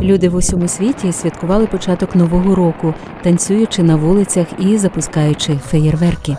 Люди в усьому світі святкували початок нового року, танцюючи на вулицях і запускаючи феєрверки.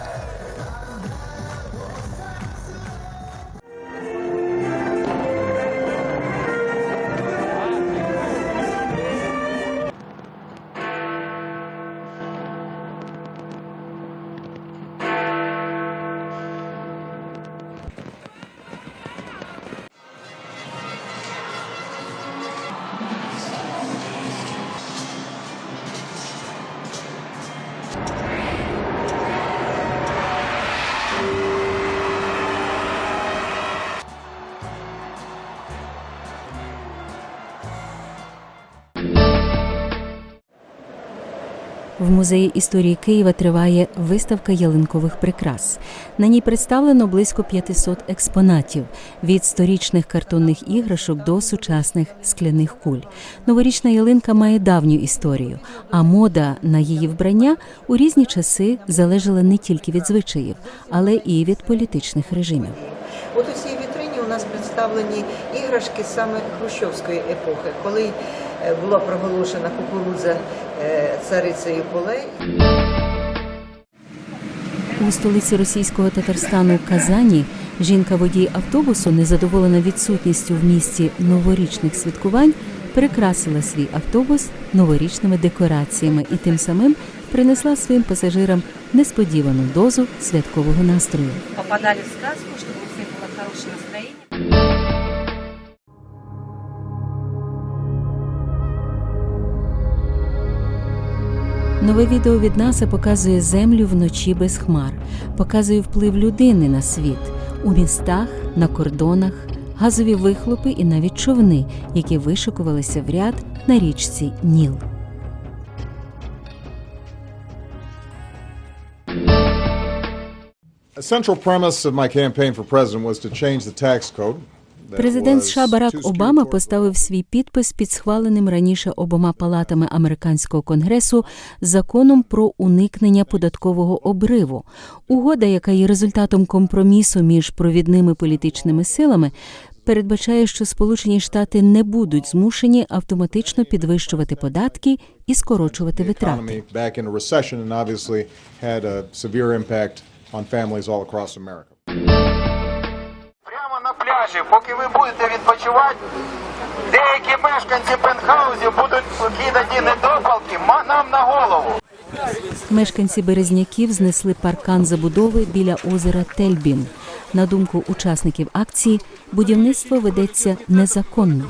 В музеї історії Києва триває виставка ялинкових прикрас. На ній представлено близько 500 експонатів від сторічних картонних іграшок до сучасних скляних куль. Новорічна ялинка має давню історію, а мода на її вбрання у різні часи залежала не тільки від звичаїв, але і від політичних режимів. От у цій вітрині у нас представлені іграшки саме хрущовської епохи, коли е, була проголошена кукурудза царицею полей. У столиці російського Татарстану Казані жінка-водій автобусу, незадоволена відсутністю в місті новорічних святкувань, перекрасила свій автобус новорічними декораціями і тим самим принесла своїм пасажирам несподівану дозу святкового настрою. попадали в сказку, чтобы у всех было хорошее настроение. Нове відео від НАСА показує землю вночі без хмар, показує вплив людини на світ у містах, на кордонах, газові вихлопи і навіть човни, які вишикувалися в ряд на річці Ніл. A central premise of my campaign for president was to change the tax code. Президент США Барак Обама поставив свій підпис під схваленим раніше обома палатами американського конгресу законом про уникнення податкового обриву. Угода, яка є результатом компромісу між провідними політичними силами. Передбачає, що Сполучені Штати не будуть змушені автоматично підвищувати податки і скорочувати витрати. on families all across America. Прямо поки ви будете відпочивати, деякі мешканці пентхаузів будуть кидати недопалки нам на голову. Мешканці березняків знесли паркан забудови біля озера Тельбін. На думку учасників акції, будівництво ведеться незаконно.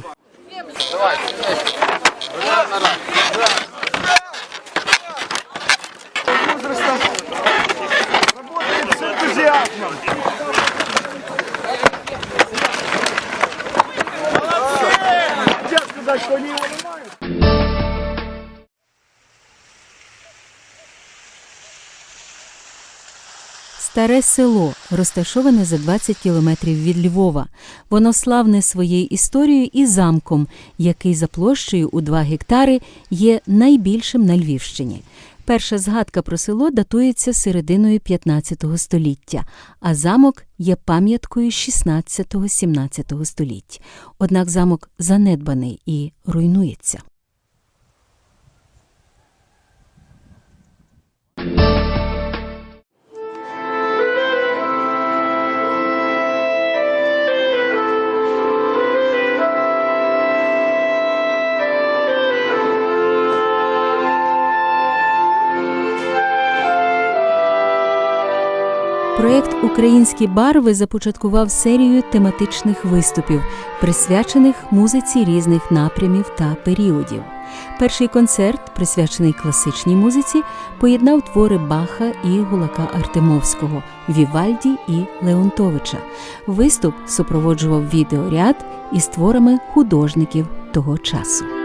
Старе село розташоване за 20 кілометрів від Львова. Воно славне своєю історією і замком, який за площею у 2 гектари є найбільшим на Львівщині. Перша згадка про село датується серединою 15 століття, а замок є пам'яткою 16-17 століть. Однак замок занедбаний і руйнується. Проєкт Українські барви започаткував серію тематичних виступів, присвячених музиці різних напрямів та періодів. Перший концерт, присвячений класичній музиці, поєднав твори Баха і Гулака Артемовського, Вівальді і Леонтовича. Виступ супроводжував відеоряд із творами художників того часу.